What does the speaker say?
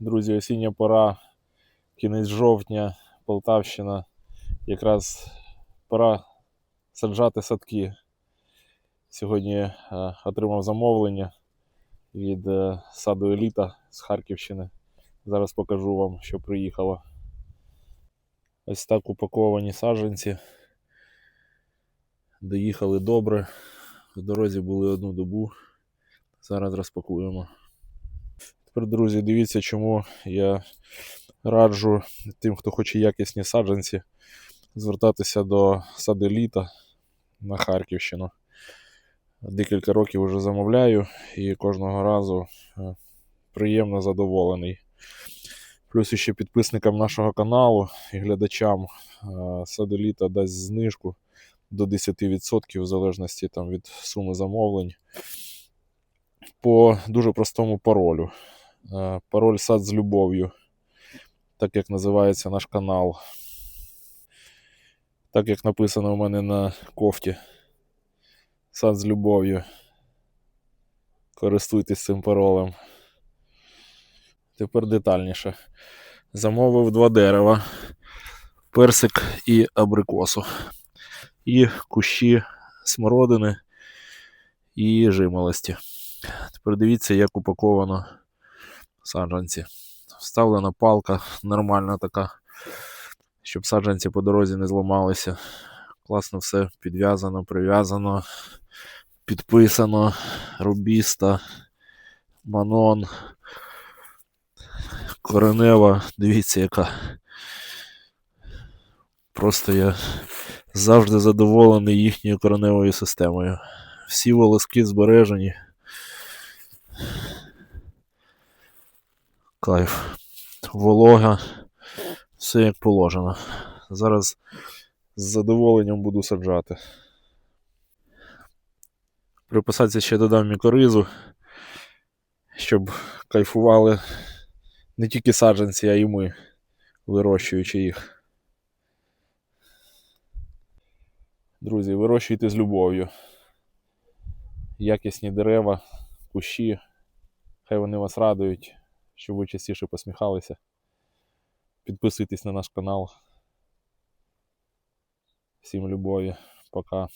Друзі, осіння пора, кінець жовтня, Полтавщина. Якраз пора саджати садки. Сьогодні е, отримав замовлення від е, саду Еліта з Харківщини. Зараз покажу вам, що приїхало. Ось так упаковані саджанці. Доїхали добре. В дорозі були одну добу. Зараз розпакуємо. Тепер, друзі, дивіться, чому я раджу тим, хто хоче якісні саджанці, звертатися до саду літа на Харківщину. Декілька років вже замовляю і кожного разу е, приємно задоволений. Плюс ще підписникам нашого каналу і глядачам е, саду літа дасть знижку до 10% в залежності там, від суми замовлень по дуже простому паролю. Е, Пароль сад з любов'ю, так як називається наш канал. Так як написано у мене на кофті. Сад з любов'ю. Користуйтесь цим паролем. Тепер детальніше. Замовив два дерева: персик і абрикосу. І кущі смородини і жимолості. Тепер дивіться, як упаковано саджанці. Вставлена палка нормальна така, щоб саджанці по дорозі не зламалися. Класно все підв'язано, прив'язано, підписано, рубіста, манон, коренева. Дивіться, яка. Просто я завжди задоволений їхньою кореневою системою. Всі волоски збережені. Кайф. Волога, все як положено. Зараз з задоволенням буду саджати. При посадці ще додам мікоризу, щоб кайфували не тільки саджанці, а й ми, вирощуючи їх. Друзі, вирощуйте з любов'ю. Якісні дерева, кущі. Хай вони вас радують, щоб ви частіше посміхалися. Підписуйтесь на наш канал. Всім любові. Пока.